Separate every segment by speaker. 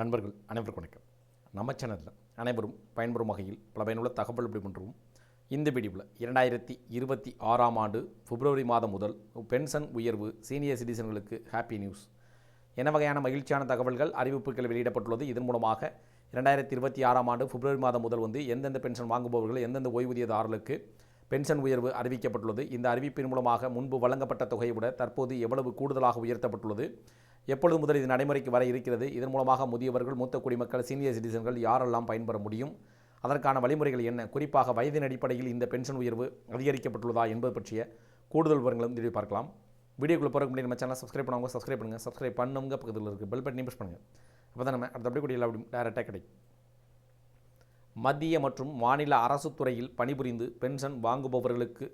Speaker 1: நண்பர்கள் அனைவருக்கும் வணக்கம். நம்ம சேனலில் அனைவரும் பயன்பெறும் வகையில் பல பயனுள்ள தகவல் எப்படி பண்ணுறோம் இந்த வீடியோவில் இரண்டாயிரத்தி இருபத்தி ஆறாம் ஆண்டு பிப்ரவரி மாதம் முதல் பென்ஷன் உயர்வு சீனியர் சிட்டிசன்களுக்கு ஹாப்பி நியூஸ் என்ன வகையான மகிழ்ச்சியான தகவல்கள் அறிவிப்புகள் வெளியிடப்பட்டுள்ளது? இதன் மூலமாக இரண்டாயிரத்தி இருபத்தி ஆறாம் ஆண்டு பிப்ரவரி மாதம் முதல் வந்து எந்தெந்த பென்ஷன் வாங்குபவர்கள் எந்தெந்த ஓய்வூதியதாரர்களுக்கு பென்ஷன் உயர்வு அறிவிக்கப்பட்டுள்ளது? இந்த அறிவிப்பின் மூலமாக முன்பு வழங்கப்பட்ட தொகையை விட தற்போது எவ்வளவு கூடுதலாக உயர்த்தப்பட்டுள்ளது? எப்பொழுது முதல் இது நடைமுறைக்கு வர இருக்கிறது? இதன் மூலமாக முதியவர்கள் மூத்த குடிமக்கள் சீனியர் சிட்டிசன்கள் யாரெல்லாம் பயன்பெற முடியும்? அதற்கான வழிமுறைகள் என்ன? குறிப்பாக வயதின் அடிப்படையில் இந்த பென்ஷன் உயர்வு அதிகரிக்கப்பட்டுள்ளதா என்பது பற்றிய கூடுதல் விவரங்களும் திரும்பி பார்க்கலாம். வீடியோக்குள்ளே போகிற முன்னாடி நம்ம சேனல் சப்ஸ்கிரைப் பண்ணுவாங்க சப்ஸ்கிரைப் பண்ணுங்கள் சப்ஸ்கிரைப் பண்ணுங்க பக்கத்தில் இருக்குது பெல் பட்டனையும் ப்ரெஸ் பண்ணுங்கள் அப்போ தான் நம்ம அடுத்த அப்படி கூட அப்படி டேரெக்டாக கிடைக்கும். மத்திய மற்றும் மாநில அரசு துறையில் பணிபுரிந்து பென்ஷன் வாங்குபவர்களுக்கு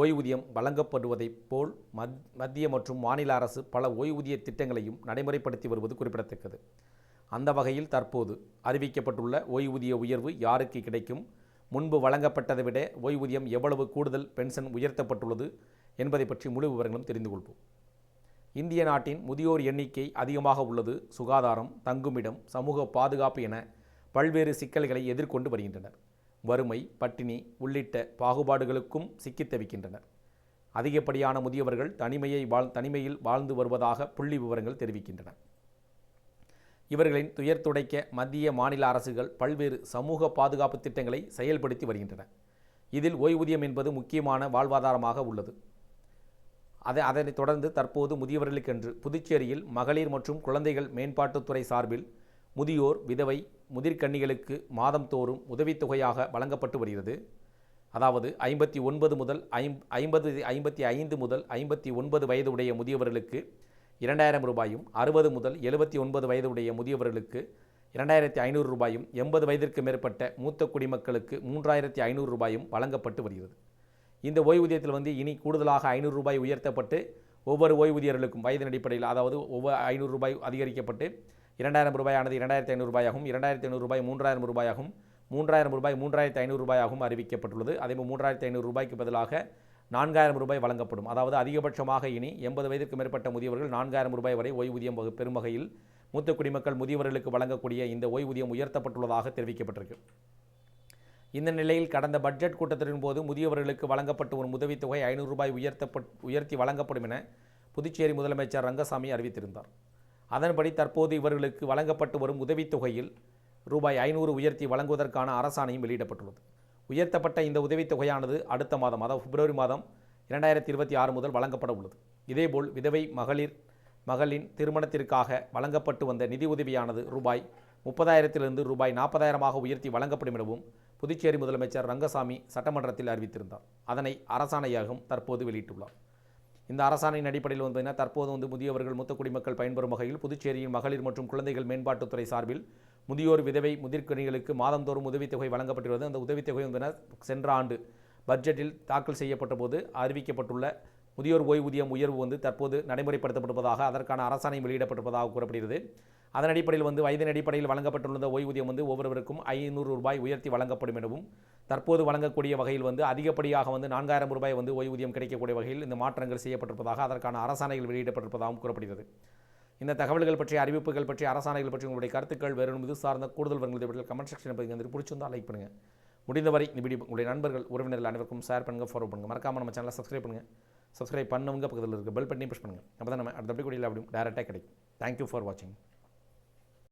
Speaker 1: ஓய்வூதியம் வழங்கப்படுவதைப் போல் மத் மத்திய மற்றும் மாநில அரசு பல ஓய்வூதிய திட்டங்களையும் நடைமுறைப்படுத்தி வருவது குறிப்பிடத்தக்கது. அந்த வகையில் தற்போது அறிவிக்கப்பட்டுள்ள ஓய்வூதிய உயர்வு யாருக்கு கிடைக்கும்? முன்பு வழங்கப்பட்டதை விட ஓய்வூதியம் எவ்வளவு கூடுதல் பென்ஷன் உயர்த்தப்பட்டுள்ளது என்பதை பற்றி முழு விவரங்களும் தெரிந்து கொள்வோம். இந்திய நாட்டின் முதியோர் எண்ணிக்கை அதிகமாக உள்ளது சுகாதாரம் தங்குமிடம் சமூக பாதுகாப்பு என பல்வேறு சிக்கல்களை எதிர்கொண்டு வருகின்றனர். வறுமை பட்டினி உள்ளிட்ட பாகுபாடுகளுக்கும் சிக்கித் தவிக்கின்றனர். அதிகப்படியான முதியவர்கள் தனிமையை வாழ் தனிமையில் வாழ்ந்து வருவதாக புள்ளி விவரங்கள் தெரிவிக்கின்றன. இவர்களின் துயர் துடைக்க மத்திய மாநில அரசுகள் பல்வேறு சமூக பாதுகாப்பு திட்டங்களை செயல்படுத்தி வருகின்றன. இதில் ஓய்வூதியம் என்பது முக்கியமான வாழ்வாதாரமாக உள்ளது. அதை அதனைத் தொடர்ந்து தற்போது முதியவர்களுக்கென்று புதுச்சேரியில் மகளிர் மற்றும் குழந்தைகள் மேம்பாட்டுத்துறை சார்பில் முதியோர் விதவை முதிர்கன்னிகளுக்கு மாதம்தோறும் உதவித்தொகையாக வழங்கப்பட்டு வருகிறது. அதாவது ஐம்பத்தி ஒன்பது முதல் ஐம் ஐம்பது ஐம்பத்தி ஐந்து முதல் ஐம்பத்தி ஒன்பது வயது உடைய முதியவர்களுக்கு இரண்டாயிரம் ரூபாயும் அறுபது முதல் எழுபத்தி ஒன்பது வயது உடைய முதியவர்களுக்கு இரண்டாயிரத்தி ஐநூறு ரூபாயும் எண்பது வயதிற்கு மேற்பட்ட மூத்த குடிமக்களுக்கு மூன்றாயிரத்தி ஐநூறு ரூபாயும் வழங்கப்பட்டு வருகிறது. இந்த ஓய்வூதியத்தில் வந்து இனி கூடுதலாக ஐநூறு ரூபாய் உயர்த்தப்பட்டு ஒவ்வொரு ஓய்வூதியர்களுக்கும் வயதின் அடிப்படையில் அதாவது ஒவ்வொரு ஐநூறு ரூபாய் அதிகரிக்கப்பட்டு இரண்டாயிரம் ரூபாயானது இரண்டாயிரத்தி ஐநூறு ரூபாயாகும். இரண்டாயிரத்தி ஐநூறு ரூபாய் மூன்றாயிரம் ரூபாயாகவும் மூன்றாயிரம் ரூபாய் மூன்றாயிரத்தி ஐநூறு ரூபாயாகவும் அறிவிக்கப்பட்டுள்ளது. அதேபோல் மூன்றாயிரத்தி ஐநூறு ரூபாய்க்கு பதிலாக நான்காயிரம் ரூபாய் வழங்கப்படும். அதாவது அதிகபட்சமாக இனி எண்பது வயதிற்கு மேற்பட்ட முதியவர்கள் நான்காயிரம் ரூபாய் வரை ஓய்வூதியம் பெறும் வகையில் மூத்த குடிமக்கள் முதியவர்களுக்கு வழங்கக்கூடிய இந்த ஓய்வூதியம் உயர்த்தப்பட்டுள்ளதாக தெரிவிக்கப்பட்டிருக்கு. இந்த நிலையில் கடந்த பட்ஜெட் கூட்டத்தின் போது முதியவர்களுக்கு வழங்கப்பட்டு வரும் உதவித்தொகை ஐநூறு ரூபாய் உயர்த்தப்பட் உயர்த்தி வழங்கப்படும் என புதுச்சேரி முதலமைச்சர் ரங்கசாமி அறிவித்திருந்தார். அதன்படி தற்போது இவர்களுக்கு வழங்கப்பட்டு வரும் உதவித்தொகையில் ரூபாய் ஐநூறு உயர்த்தி வழங்குவதற்கான அரசாணையும் வெளியிடப்பட்டுள்ளது. உயர்த்தப்பட்ட இந்த உதவித்தொகையானது அடுத்த மாதம் அதாவது பிப்ரவரி மாதம் இரண்டாயிரத்தி இருபத்தி ஆறு முதல் வழங்கப்பட உள்ளது. இதேபோல் விதவை மகளிர் மகளின் திருமணத்திற்காக வழங்கப்பட்டு வந்த நிதி உதவியானது ரூபாய் முப்பதாயிரத்திலிருந்து ரூபாய் நாற்பதாயிரமாக உயர்த்தி வழங்கப்படும் எனவும் புதுச்சேரி முதலமைச்சர் ரங்கசாமி சட்டமன்றத்தில் அறிவித்திருந்தார். அதனை அரசாணையாகவும் தற்போது வெளியிட்டுள்ளார். இந்த அரசாணையின் அடிப்படையில் வந்து பார்த்தீங்கன்னா தற்போது வந்து முதியவர்கள் மூத்த குடிமக்கள் பயன்பெறும் வகையில் புதுச்சேரியின் மகளிர் மற்றும் குழந்தைகள் மேம்பாட்டுத்துறை சார்பில் முதியோர் விதவை முதிர்கணிகளுக்கு மாதந்தோறும் உதவித்தொகை வழங்கப்பட்டுள்ளது அந்த உதவித்தொகை வந்து சென்ற ஆண்டு பட்ஜெட்டில் தாக்கல் செய்யப்பட்ட போது அறிவிக்கப்பட்டுள்ள முதியோர் ஓய்வூதியம் உயர்வு வந்து தற்போது நடைமுறைப்படுத்தப்படுவதாக அதற்கான அரசாணை வெளியிடப்பட்டிருப்பதாக கூறப்படுகிறது. அதன் அடிப்படையில் வந்து வயதின் அடிப்படையில் வழங்கப்பட்டுள்ள ஓய்வூதியம் வந்து ஒவ்வொருவருக்கும் ஐநூறு ரூபாய் உயர்த்தி வழங்கப்படும் எனவும் தற்போது வழங்கக்கூடிய வகையில் வந்து அதிகப்படியாக வந்து நான்காயிரம் ரூபாய் வந்து ஓய்வூதியம் கிடைக்கக்கூடிய வகையில் இந்த மாற்றங்கள் செய்யப்பட்டிருப்பதாக அதற்கான அரசாணைகள் வெளியிடப்பட்டிருப்பதாகவும் கூறப்படுகிறது இந்த தகவல்கள் பற்றி அறிவிப்புகள் பற்றி அரசாணைகள் பற்றி உங்களுடைய கருத்துக்கள் வேறு இது சார்ந்த கூடுதல் வருங்கள் கமெண்ட் செக்ஷன் பதிவு வந்து பிடிச்சிருந்தா லைக் பண்ணுங்கள் முடிந்தவரை இந்த வீடியோ உங்களுடைய நண்பர்கள் உறவினர்கள் அனைவருக்கும் ஷேர் பண்ணுங்கள் ஃபாலோ பண்ணுங்கள் மறக்காமல் நம்ம சேனலை சப்ஸ்கிரைப் பண்ணுங்கள் சப்ஸ்கிரைப் பண்ணவங்க பக்கத்தில் இருக்க பெல் பட்டனையும் ப்ரெஸ் பண்ணுங்கள் அப்போ தான் நம்ம அடுத்தபடி அப்படி கூட டேரெக்டாக கிடைக்கும். தேங்க்யூ ஃபார் வாட்சிங்